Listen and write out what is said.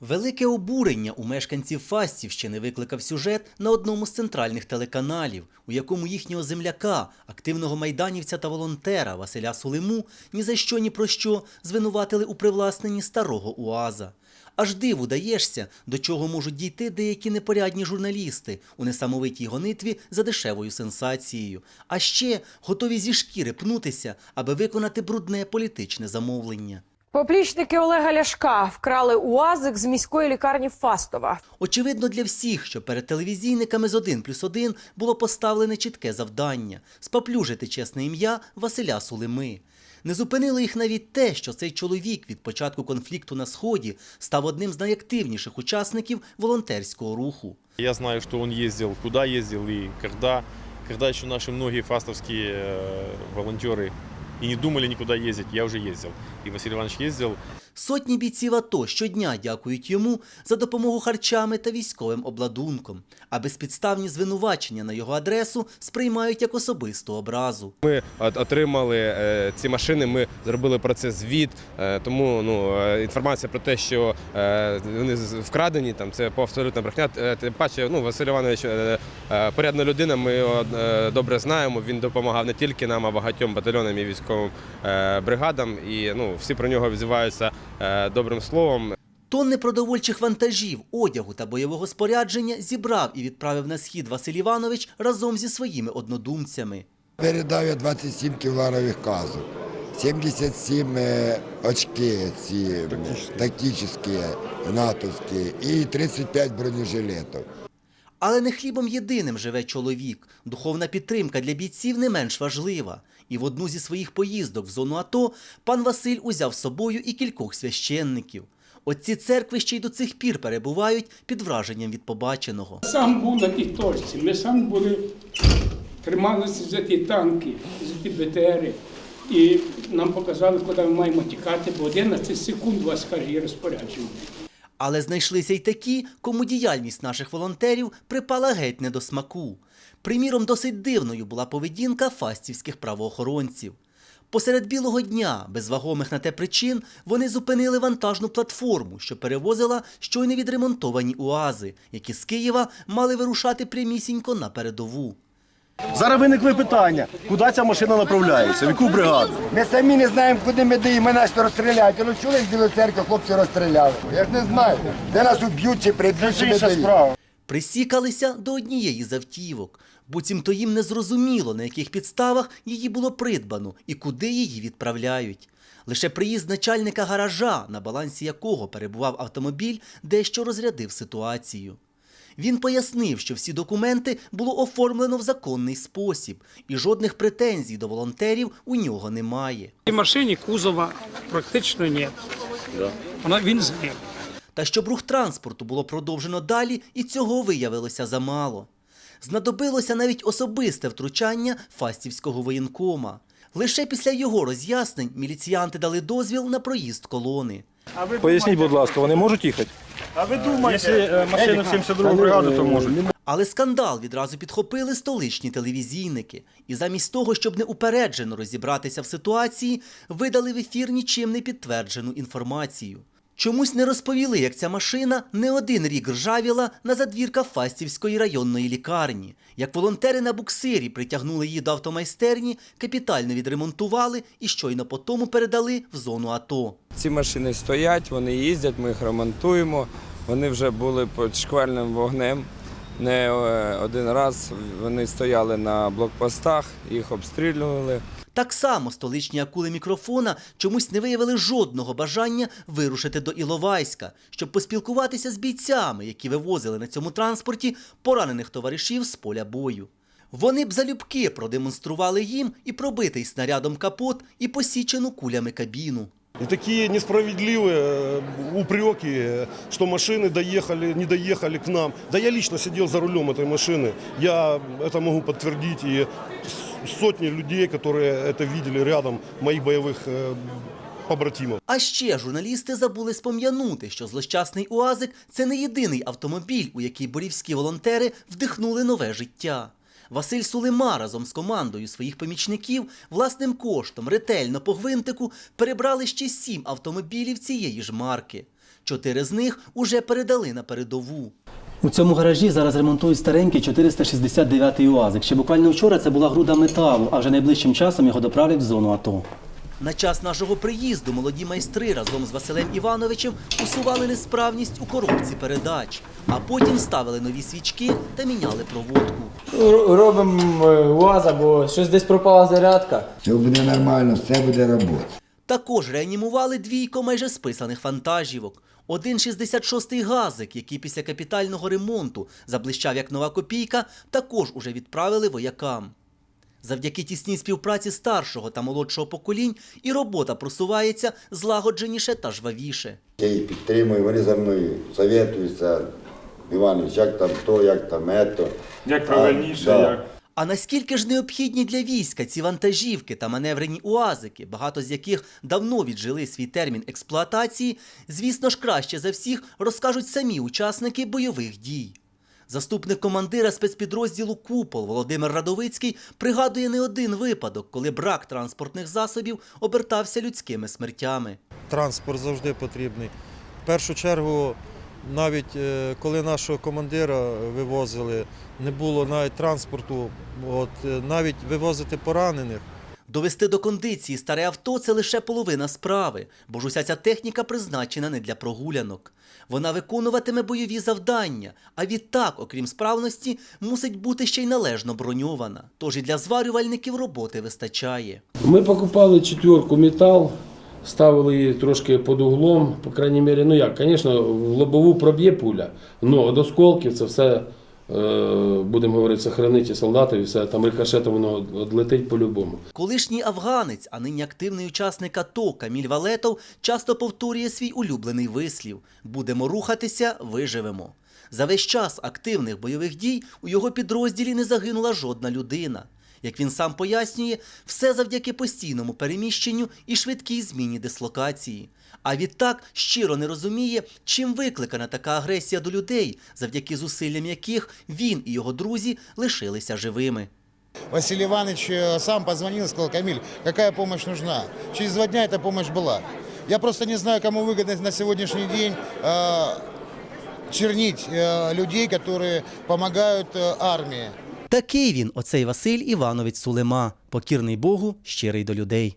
Велике обурення у мешканців Фастівщини викликав сюжет на одному з центральних телеканалів, у якому їхнього земляка, активного майданівця та волонтера Василя Сулиму ні за що ні про що звинуватили у привласненні старого УАЗа. Аж диву даєшся, до чого можуть дійти деякі непорядні журналісти у несамовитій гонитві за дешевою сенсацією, а ще готові зі шкіри пнутися, аби виконати брудне політичне замовлення. Поплічники Олега Ляшка вкрали УАЗик з міської лікарні Фастова. Очевидно для всіх, що перед телевізійниками з 1 плюс 1 було поставлене чітке завдання – споплюжити чесне ім'я Василя Сулими. Не зупинило їх навіть те, що цей чоловік від початку конфлікту на Сході став одним з найактивніших учасників волонтерського руху. Я знаю, что он ездил, куда ездил и когда. Когда еще наши многие фастовские э, волонтеры и не думали никуда ездить, я уже ездил. И Василий Иванович ездил. Сотні бійців АТО щодня дякують йому за допомогу харчами та військовим обладунком, а безпідставні звинувачення на його адресу сприймають як особисту образу. Ми отримали е, ці машини, ми зробили про це звіт. е, Тому ну, е, інформація про те, що вони вкрадені, там це абсолютна брехня. Е, Тим паче, ну, Василь Іванович порядна людина, ми його добре знаємо. Він допомагав не тільки нам, а багатьом батальйонам і військовим бригадам. І ну, всі про нього відзиваються добрим словом. Тонни продовольчих вантажів, одягу та бойового спорядження зібрав і відправив на схід Василь Іванович разом зі своїми однодумцями. Передав я 27 кіларових казок, 77 е, очки ці тактичні, натовські і 35 бронежилетів. Але не хлібом єдиним живе чоловік. Духовна підтримка для бійців не менш важлива. І в одну зі своїх поїздок в зону АТО пан Василь узяв з собою і кількох священників. Отці церкви ще й до цих пір перебувають під враженням від побаченого. Сам був на тій точці. Ми сам були, трималися за ті танки, за ті БТРи. І нам показали, куди ми маємо тікати, бо 11 секунд вас є розпорядження. Але знайшлися й такі, кому діяльність наших волонтерів припала геть не до смаку. Приміром, досить дивною була поведінка фастівських правоохоронців. Посеред білого дня, без вагомих на те причин, вони зупинили вантажну платформу, що перевозила щойно відремонтовані УАЗи, які з Києва мали вирушати прямісінько на передову. Зараз виникли питання, куди ця машина направляється, в яку бригаду. Ми самі не знаємо, куди ми даємо, ми нас розстріляють. Ну чули з Білої церкви, хлопці розстріляли. Я ж не знаю, де нас уб'ють чи приб'ють, чи справа. Присікалися до однієї з автівок. Буцімто їм не зрозуміло, на яких підставах її було придбано і куди її відправляють. Лише приїзд начальника гаража, на балансі якого перебував автомобіль, дещо розрядив ситуацію. Він пояснив, що всі документи було оформлено в законний спосіб, і жодних претензій до волонтерів у нього немає. В машині кузова практично ні. Вона він згнив. Та щоб рух транспорту було продовжено далі, і цього виявилося замало. Знадобилося навіть особисте втручання фастівського воєнкома. Лише після його роз'яснень міліціянти дали дозвіл на проїзд колони. Поясніть, будь ласка, вони можуть їхати? А ви думаєте, якщо машину 72 бригаду, то можуть. Але скандал відразу підхопили столичні телевізійники. І замість того, щоб неупереджено розібратися в ситуації, видали в ефір нічим не підтверджену інформацію. Чомусь не розповіли, як ця машина не один рік ржавіла на задвірках Фастівської районної лікарні. Як волонтери на буксирі притягнули її до автомайстерні, капітально відремонтували і щойно по тому передали в зону АТО. Ці машини стоять, вони їздять, ми їх ремонтуємо. Вони вже були під шквальним вогнем. Не е, один раз вони стояли на блокпостах, їх обстрілювали. Так само столичні акули мікрофона чомусь не виявили жодного бажання вирушити до Іловайська, щоб поспілкуватися з бійцями, які вивозили на цьому транспорті поранених товаришів з поля бою. Вони б залюбки продемонстрували їм і пробитий снарядом капот, і посічену кулями кабіну. И такие несправедливые э, упреки, э, что машины доехали, не доехали к нам. Да я лично сидел за рулем этой машины. Я это могу подтвердить. И с- сотни людей, которые это видели рядом, моих боевых э, побратимов. А ще журналісти забули спом'янути, що злощасний УАЗик – це не єдиний автомобіль, у який борівські волонтери вдихнули нове життя. Василь Сулима разом з командою своїх помічників власним коштом ретельно по гвинтику перебрали ще сім автомобілів цієї ж марки. Чотири з них уже передали на передову. У цьому гаражі зараз ремонтують старенький 469-й УАЗик. Ще буквально вчора це була груда металу, а вже найближчим часом його доправлять в зону АТО. На час нашого приїзду молоді майстри разом з Василем Івановичем усували несправність у коробці передач, а потім ставили нові свічки та міняли проводку. Робимо УАЗ або щось десь пропала зарядка. Все буде нормально, все буде робота. Також реанімували двійко майже списаних фантажівок. Один 66-й газик, який після капітального ремонту заблищав як нова копійка, також уже відправили воякам. Завдяки тісній співпраці старшого та молодшого поколінь і робота просувається злагодженіше та жвавіше. Я їх підтримую, вони за мною советуються. Іванович, як там то, як там ето. Як правильніше, да. як. А наскільки ж необхідні для війська ці вантажівки та маневрені уазики, багато з яких давно віджили свій термін експлуатації, звісно ж краще за всіх розкажуть самі учасники бойових дій. Заступник командира спецпідрозділу Купол Володимир Радовицький пригадує не один випадок, коли брак транспортних засобів обертався людськими смертями. транспорт завжди потрібний. В першу чергу, навіть е, коли нашого командира вивозили, не було навіть транспорту, от, е, навіть вивозити поранених. Довести до кондиції старе авто це лише половина справи, бо ж уся ця техніка призначена не для прогулянок. Вона виконуватиме бойові завдання, а відтак, окрім справності, мусить бути ще й належно броньована. Тож і для зварювальників роботи вистачає. Ми покупали четверку метал, ставили її трошки під углом, по крайній мірі, ну як, звісно, в лобову проб'є пуля, але від осколків це все, е, будемо говорити, сохранить і солдатів, і все, там рикошетом воно відлетить по-любому. Колишній афганець, а нині активний учасник АТО Каміль Валетов часто повторює свій улюблений вислів: будемо рухатися, виживемо. За весь час активних бойових дій у його підрозділі не загинула жодна людина. Як він сам пояснює, все завдяки постійному переміщенню і швидкій зміні дислокації. А відтак щиро не розуміє, чим викликана така агресія до людей, завдяки зусиллям яких він і його друзі лишилися живими. Василий Иванович э, сам позвонил и сказал, Камиль, какая помощь нужна? Через два дня эта помощь была. Я просто не знаю, кому выгодно на сегодняшний день э, чернить э, людей, которые помогают э, армии. Такий він, оцей Василь Іванович Сулема, покірний Богу, щирий до людей.